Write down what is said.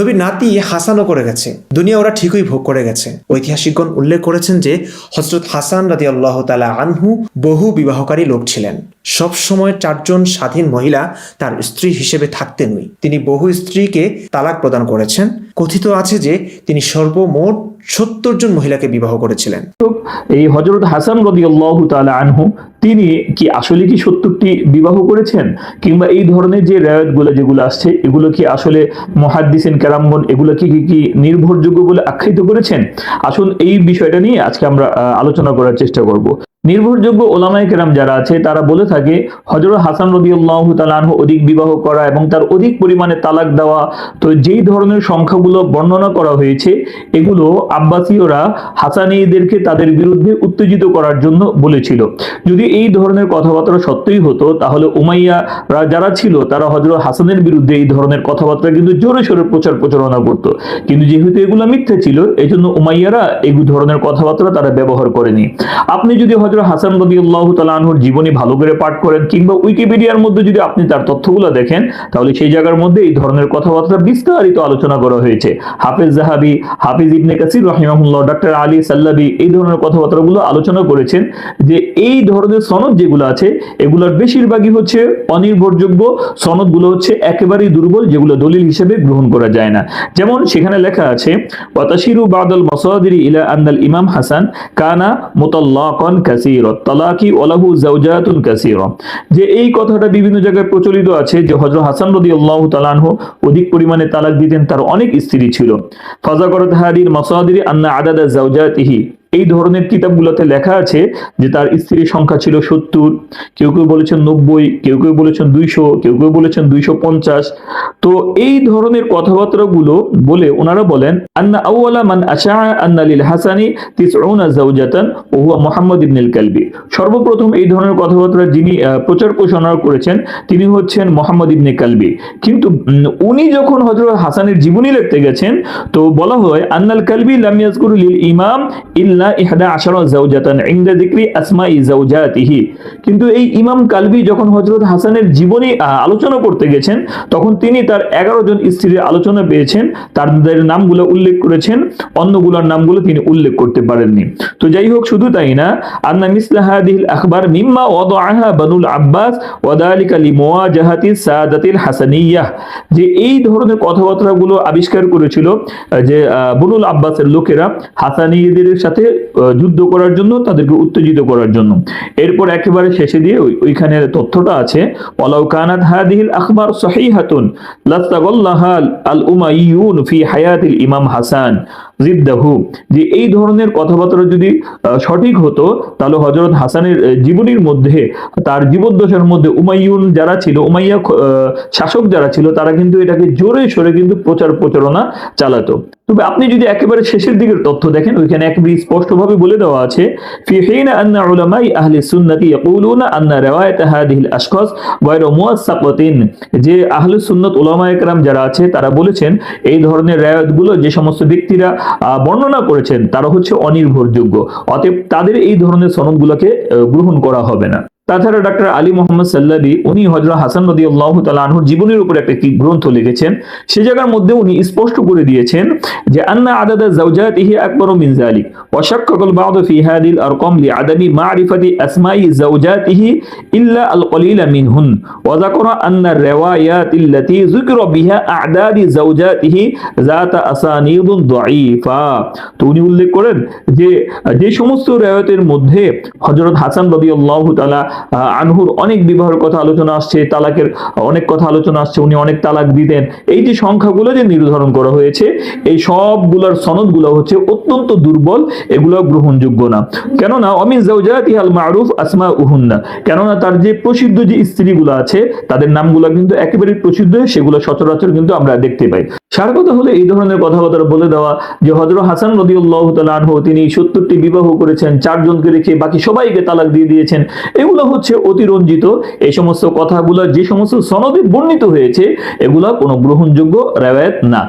নবীর নাতি হাসানও করে গেছে। দুনিয়া ওরা ঠিকই ভোগ করে গেছে। ঐতিহাসিকগণ উল্লেখ করেছেন যে হজরত হাসান রাজি আল্লাহ তালা আনহু বহু বিবাহকারী লোক ছিলেন। সব সময় চারজন স্বাধীন মহিলা তার স্ত্রী হিসেবে থাকতেনই। তিনি বহু স্ত্রীকে তালাক প্রদান করেছেন। কথিত আছে যে, তিনি সর্বমোট সত্তর জন মহিলাকে বিবাহ করেছিলেন। এই হজরত হাসান রদিয়াল্লাহু তালা আনহু, তিনি কি আসলে কি সত্তরটি বিবাহ করেছেন? কিংবা এই ধরনের যে রায়তগুলো যেগুলো আসছে, এগুলো কি আসলে মহাদ্দিসেন কেরামগন এগুলো কি- কি নির্ভরযোগ্য বলে আখ্যায়িত করেছেন? আসুন এই বিষয়টা নিয়ে আজকে আমরা আলোচনা করার চেষ্টা করব। নির্ভরযোগ্য ওলামায়ে কেরাম যারা আছে, তারা বলে থাকে হজরত হাসান রদিউল্লাহ তালানহু অধিক বিবাহ করা এবং তার অধিক পরিমাণে তালাক দেওয়া। তো যেই ধরনের সংখ্যাগুলো বর্ণনা করা হয়েছে, এগুলো আব্বাসীয়রা হাসানিদেরকে তাদের বিরুদ্ধে উত্তেজিত করার জন্য বলেছিল। যদি এই ধরনের কথাবার্তা সত্যই হতো, তাহলে উমাইয়ারা যারা ছিল, তারা হজরত হাসানের বিরুদ্ধে এই ধরনের কথাবার্তা কিন্তু জোরে সোরে প্রচার প্রচারণা করত। কিন্তু যেহেতু এগুলো মিথ্যা ছিল এই জন্য উমাইয়ারা এই ধরনের কথাবার্তা তারা ব্যবহার করেনি। আপনি যদি হজরত হাসান রদি আল্লাহ তালাহুর জীবনী ভালো করে পাঠ করেন, কিংবা উইকিপিডিয়ার মধ্যে যদি আপনি তার তথ্যগুলো দেখেন, তাহলে সেই জায়গার মধ্যে এই ধরনের কথাবার্তা বিস্তারিত আলোচনা করা হয়েছে। হাফিজ জাহাবি, হাফিজ ইবনে কাসির রহিমাহুল্লাহ ডক্টর আলী সাল্লাবি এই ধরনের কথাবার্তাগুলো আলোচনা করেছেন যে এই ধরনের সনদ যেগুলো আছে, এগুলোর বেশিরভাগই হচ্ছে অনির্ভরযোগ্য সনদগুলো হচ্ছে একেবারেই দুর্বল, যেগুলো দলিল হিসেবে গ্রহণ করা যায় না। যেমন সেখানে লেখা আছে বাদাল ইলা আন্নাল ইমাম হাসান কানা মুতাল্লাকান যে এই কথাটা বিভিন্ন জায়গায় প্রচলিত আছে যে হযরত হাসান রাদিয়াল্লাহু তাআলা আনহু অধিক পরিমাণে তালাক দিতেন, তার অনেক স্ত্রী ছিল। ফাজাকরাত হাদির মাসাদিরি আন্না আদাদা যাওজাতিহি। এই ধরনের কিতাবগুলোতে লেখা আছে যে তার স্ত্রীর সংখ্যা ছিল সত্তর, কেউ কেউ বলেছেন নব্বই, কেউ কেউ বলেছেন দুইশো, কেউ কেউ বলেছেন দুইশো পঞ্চাশ। তো এই ধরনের কথাবার্তাগুলো বলে ওনারা বলেন, আন্না আউয়ালা মান আশা আন্না লিল হাসানি তিসউনা যাওজাতান ও হুয়া মুহাম্মদ ইবনুল কালবি। সর্বপ্রথম এই ধরনের কথাবার্তা যিনি প্রচার প্রসারণা করেছেন, তিনি হচ্ছেন মোহাম্মদ ইবনে কালবি। কিন্তু উনি যখন হযরত হাসানের জীবনী লিখতে গেছেন, তো বলা হয়, আন্নাল কালবি লাম ইয়াজকুরু লিল ইমাম ইল্লা আশারা যাওজাতান ইনদা কিন্তু এই ইমাম কালবি যখন হযরত হাসানের জীবনী আলোচনা করতে গেছেন তখন তিনি তার এগারো জন স্ত্রীর আলোচনা পেয়েছেন তাদের নামগুলো উল্লেখ করেছেন অন্যগুলোর নামগুলো তিনি উল্লেখ করতে পারেননি। তো যাই হোক শুধু তাই না আন্না মিসলা হাদিহিল আখবার মিম্মা ওয়াদাআহা বানুল আব্বাস ওয়াদালিকা লিমুওয়াজাহাতি সাদাতিল হাসানিয়াহ যে এই ধরনের কথাবার্তাগুলো আবিষ্কার করেছিল যে আহ, বনুল আব্বাসের লোকেরা হাসানিদের সাথে আহ, যুদ্ধ করার জন্য, তাদেরকে উত্তেজিত করার জন্য। এরপর একেবারে শেষে দিয়ে ওই- ওইখানে তথ্যটা আছে, ওয়ালাউ কানাত হাদিহিল আখবার সহিহাতুন লাস্তাগাল্লাহা আল উমাইয়ুন ফি হায়াতিল ইমাম হাসান। জিদ্দাহু যে এই ধরনের কথাবার্তা যদি আহ, সঠিক হতো তাহলে হজরত হাসানের আহ, জীবনীর মধ্যে তার জীবদ্দশার মধ্যে উমাইয়ুন যারা ছিল উমাইয়া খ- আহ, শাসক যারা ছিল তারা কিন্তু এটাকে জোরে সরে কিন্তু প্রচার প্রচারণা চালাতো তবে আপনি যদি একেবারে শেষের দিকের তথ্য দেখেন ওইখানে একেবারে স্পষ্টভাবে বলে দেওয়া আছে في حين أن علماء أهل السنة يقولون أن رواية هذه الأشخاص غير موثقة যে আহলে সুন্নত উলামা একরাম যারা আছে তারা বলেছেন এই ধরনের রায়তগুলো যে সমস্ত ব্যক্তিরা আহ, বর্ণনা করেছেন তারা হচ্ছে অনির্ভরযোগ্য। অতএব তাদের এই ধরনের সনদগুলোকে গ্রহণ করা হবে না। তাছাড়া ডাক্তার আলী মোহাম্মদ সাল্লাবি উনি হজরত হাসান নদী আল্লাহ তালাহুর জীবনের উপর একটা গ্রন্থ লিখেছেন, সে জায়গার মধ্যে উনি স্পষ্ট করে দিয়েছেন যে, আন্না আদাদা জাউজাত ইহি আকবর মিনজালিক ওয়াশাক্কাল বাদ ফি হাদিল আরকাম লি আদামি মারিফাতি আসমাই জাউজাতিহি ইল্লা আল কলিলা মিন হুন যাকারা আন্না রিওয়ায়াত আল্লাতি যুকিরা বিহা আদাদি জাউজাতিহি যাত আসানিদ দাঈফা। তো উনি উল্লেখ করেন যে যে সমস্ত রেওয়াতের মধ্যে হজরত হাসান রাদিয়াল্লাহু তাআলা আনহুর অনেক বিবাহের কথা আলোচনা আসছে, তালাকের অনেক কথা আলোচনা আসছে, উনি অনেক তালাক দিতেন। এই যে সংখ্যাগুলো যে নির্ধারণ করা হয়েছে, এই সবগুলোর সনদগুলো হচ্ছে অত্যন্ত দুর্বল, এগুলো গ্রহণযোগ্য না। কেননা, অমিন জাউজাতি আল মারুফ আসমা উহুন্না কেননা, তার যে প্রসিদ্ধ যে স্ত্রীগুলো আছে, তাদের নামগুলো কিন্তু একেবারে প্রসিদ্ধ, সেগুলো সচরাচর কিন্তু আমরা দেখতে পাই। সার কথা হলে এই ধরনের কথাবার্তা বলে দেওয়া যে হজরত হাসান রদিউল্লাহ আনহু তিনি সত্তরটি বিবাহ করেছেন, চারজনকে রেখে বাকি সবাইকে তালাক দিয়ে দিয়েছেন। এগুলো হচ্ছে অতিরঞ্জিত। এই সমস্ত কথাগুলো যে সমস্ত সনদে বর্ণিত হয়েছে, এগুলো কোনো গ্রহণযোগ্য রেওয়ায়ত না।